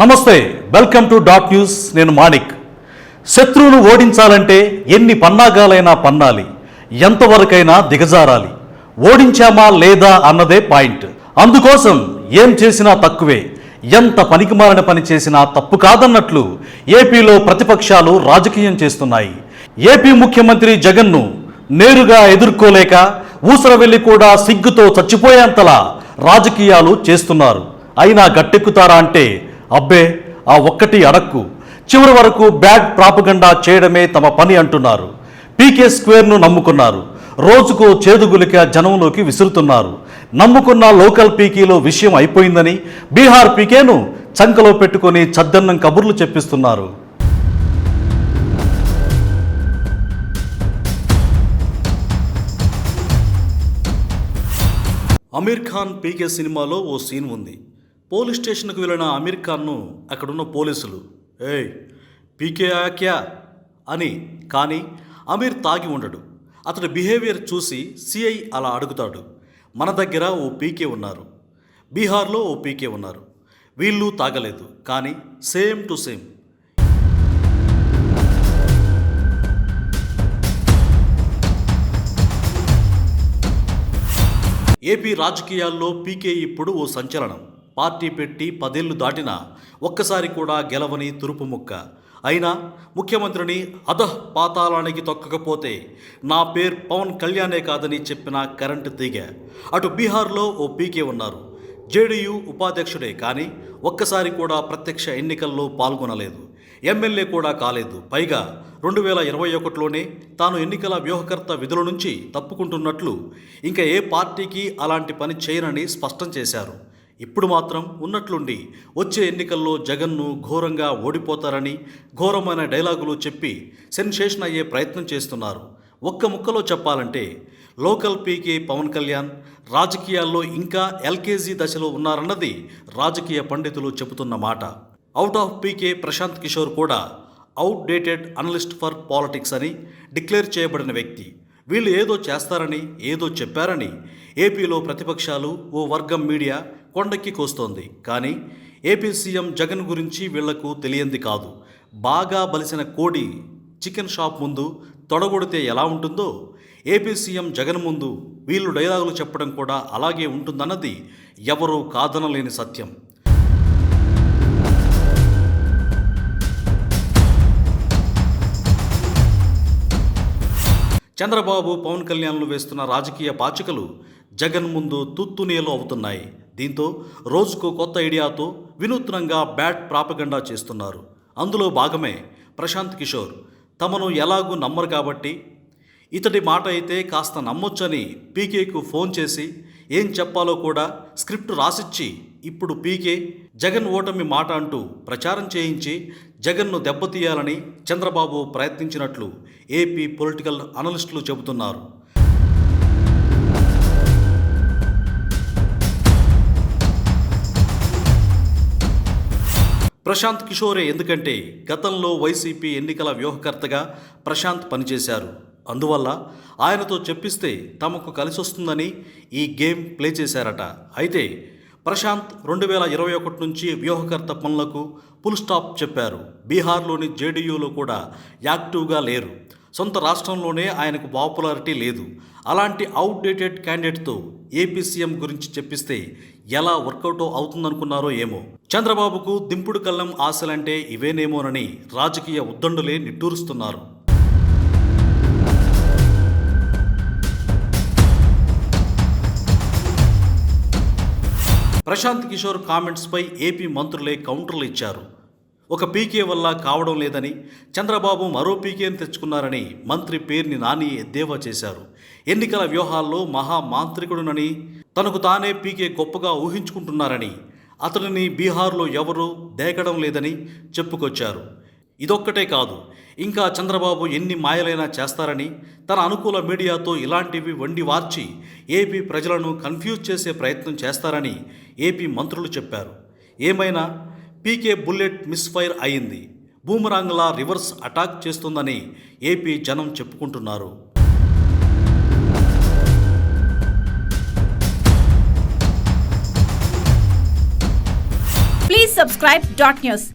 నమస్తే welcome to dot news. నేను మాణిక్. శత్రువును ఓడించాలంటే ఎన్ని పన్నాగాలైనా పన్నాలి. ఎంతవరకైనా దిగజారాలి. ఓడించామా లేదా అన్నదే పాయింట్. అందుకోసం ఏం చేసినా తక్కువే. ఎంత పనికిమాలిన పని చేసినా తప్పు కాదన్నట్లు ఏపీలో ప్రతిపక్షాలు రాజకీయం చేస్తున్నాయి. ఏపీ ముఖ్యమంత్రి జగన్ను నేరుగా ఎదుర్కోలేక ఊసర వెళ్ళి కూడా సిగ్గుతో చచ్చిపోయేంతలా రాజకీయాలు చేస్తున్నారు. అయినా గట్టెక్కుతారా అంటే అబ్బే ఆ ఒక్కటి అడక్కు. చివరి వరకు బ్యాడ్ ప్రాపగండా చేయడమే తమ పని అంటున్నారు. పీకే స్క్వేర్ను నమ్ముకున్నారు. రోజుకు చేదుగులిక జనంలోకి విసురుతున్నారు. నమ్ముకున్న లోకల్ పీకీలో విషయం అయిపోయిందని బీహార్ పీకేను చంకలో పెట్టుకొని చద్దన్నం కబుర్లు చెప్పిస్తున్నారు. అమీర్ ఖాన్ పీకే సినిమాలో ఓ సీన్ ఉంది. పోలీస్ స్టేషన్కు వెళ్ళిన అమీర్ ఖాన్ను అక్కడున్న పోలీసులు ఏయ్ పీకే ఆక్యా అని కానీ అమీర్ తాగి ఉండడు. అతడి బిహేవియర్ చూసి సిఐ అలా అడుగుతాడు. మన దగ్గర ఓ పీకే ఉన్నారు. బీహార్లో ఓ పీకే ఉన్నారు. వీళ్ళు తాగలేదు. కానీ సేమ్ టు సేమ్. ఏపీ రాజకీయాల్లో పీకే ఇప్పుడు ఓ సంచలనం. పార్టీ పెట్టి పదేళ్ళు దాటినా ఒక్కసారి కూడా గెలవని తురుపు ముక్క. అయినా ముఖ్యమంత్రిని అధహ్ పాతాళానికి తొక్కకపోతే నా పేరు పవన్ కళ్యాణే కాదని చెప్పిన కరెంటు తీగ. అటు బీహార్లో ఓ పీకే ఉన్నారు. జేడీయూ ఉపాధ్యక్షుడే కానీ ఒక్కసారి కూడా ప్రత్యక్ష ఎన్నికల్లో పాల్గొనలేదు. ఎమ్మెల్యే కూడా కాలేదు. పైగా రెండు వేల ఇరవై ఒకటిలోనే తాను ఎన్నికల వ్యూహకర్త విధుల నుంచి తప్పుకుంటున్నట్లు ఇంకా ఏ పార్టీకి అలాంటి పని చేయనని స్పష్టం చేశారు. ఇప్పుడు మాత్రం ఉన్నట్లుండి వచ్చే ఎన్నికల్లో జగన్ను ఘోరంగా ఓడిపోతారని ఘోరమైన డైలాగులు చెప్పి సెన్సేషన్ అయ్యే ప్రయత్నం చేస్తున్నారు. ఒక్క ముక్కలో చెప్పాలంటే లోకల్ పీకే పవన్ కళ్యాణ్ రాజకీయాల్లో ఇంకా ఎల్కేజీ దశలో ఉన్నారన్నది రాజకీయ పండితులు చెబుతున్న మాట. Out of PK Prashant Kishor కూడా outdated analyst for politics అని డిక్లేర్ చేయబడిన వ్యక్తి. వీళ్ళు ఏదో చేస్తారని ఏదో చెప్పారని ఏపీలో ప్రతిపక్షాలు ఓ వర్గం మీడియా కొండెక్కి కోస్తోంది. కానీ ఏపీ సీఎం జగన్ గురించి వీళ్ళకు తెలియంది కాదు. బాగా బలిసిన కోడి చికెన్ షాప్ ముందు తొడగొడితే ఎలా ఉంటుందో ఏపీ సీఎం జగన్ ముందు వీళ్ళు డైలాగులు చెప్పడం కూడా అలాగే ఉంటుందన్నది ఎవరూ కాదనలేని సత్యం. చంద్రబాబు పవన్ కళ్యాణ్లు వేస్తున్న రాజకీయ పాచికలు జగన్ ముందు తుత్తునేలు అవుతున్నాయి. దీంతో రోజుకు కొత్త ఐడియాతో వినూత్నంగా బ్యాట్ ప్రాపగండా చేస్తున్నారు. అందులో భాగమే ప్రశాంత్ కిషోర్. తమను ఎలాగూ నమ్మరు కాబట్టి ఇతడి మాట అయితే కాస్త నమ్మొచ్చని పీకేకు ఫోన్ చేసి ఏం చెప్పాలో కూడా స్క్రిప్ట్ రాసిచ్చి ఇప్పుడు పీకే జగన్ ఓటమి మాట అంటూ ప్రచారం చేయించి జగన్ను దెబ్బతీయాలని చంద్రబాబు ప్రయత్నించినట్లు ఏపీ పొలిటికల్ అనలిస్టులు చెబుతున్నారు. ప్రశాంత్ కిషోరే ఎందుకంటే గతంలో వైసీపీ ఎన్నికల వ్యూహకర్తగా ప్రశాంత్ పనిచేశారు. అందువల్ల ఆయనతో చెప్పిస్తే తమకు కలిసొస్తుందని ఈ గేమ్ ప్లే చేశారట. అయితే ప్రశాంత్ రెండు వేల ఇరవై ఒకటి నుంచి వ్యూహకర్త పనులకు ఫుల్ స్టాప్ చెప్పారు. బీహార్లోని జేడీయూలో కూడా యాక్టివ్గా లేరు. సొంత రాష్ట్రంలోనే ఆయనకు పాపులారిటీ లేదు. అలాంటి అవుట్డేటెడ్ క్యాండిడేట్తో ఏపీ సీఎం గురించి చెప్పిస్తే ఎలా వర్కౌట్ అవుతుందనుకున్నారో ఏమో. చంద్రబాబుకు దింపుడు కళ్ళం ఆశలంటే ఇవేనేమోనని రాజకీయ ఉద్దండులే నిట్టూరుస్తున్నారు. ప్రశాంత్ కిషోర్ కామెంట్స్పై ఏపీ మంత్రులే కౌంటర్లు ఇచ్చారు. ఒక పీకే వల్ల కావడం లేదని చంద్రబాబు మరో పీకేని తెచ్చుకున్నారని మంత్రి పేర్ని నాని ఎద్దేవా చేశారు. ఎన్నికల వ్యూహాల్లో మహా మాంత్రికుడునని తనకు తానే పీకే గొప్పగా ఊహించుకుంటున్నారని అతనిని బీహార్లో ఎవరూ దేకడం లేదని చెప్పుకొచ్చారు. ఇదొక్కటే కాదు ఇంకా చంద్రబాబు ఎన్ని మాయలైనా చేస్తారని తన అనుకూల మీడియాతో ఇలాంటివి వండి వార్చి ఏపీ ప్రజలను కన్ఫ్యూజ్ చేసే ప్రయత్నం చేస్తారని ఏపీ మంత్రులు చెప్పారు. ఏమైనా పీకే బుల్లెట్ మిస్ఫైర్ అయింది. బూమరాంగ్లా రివర్స్ అటాక్ చేస్తుందని ఏపీ జనం చెప్పుకుంటున్నారు. Please subscribe dot news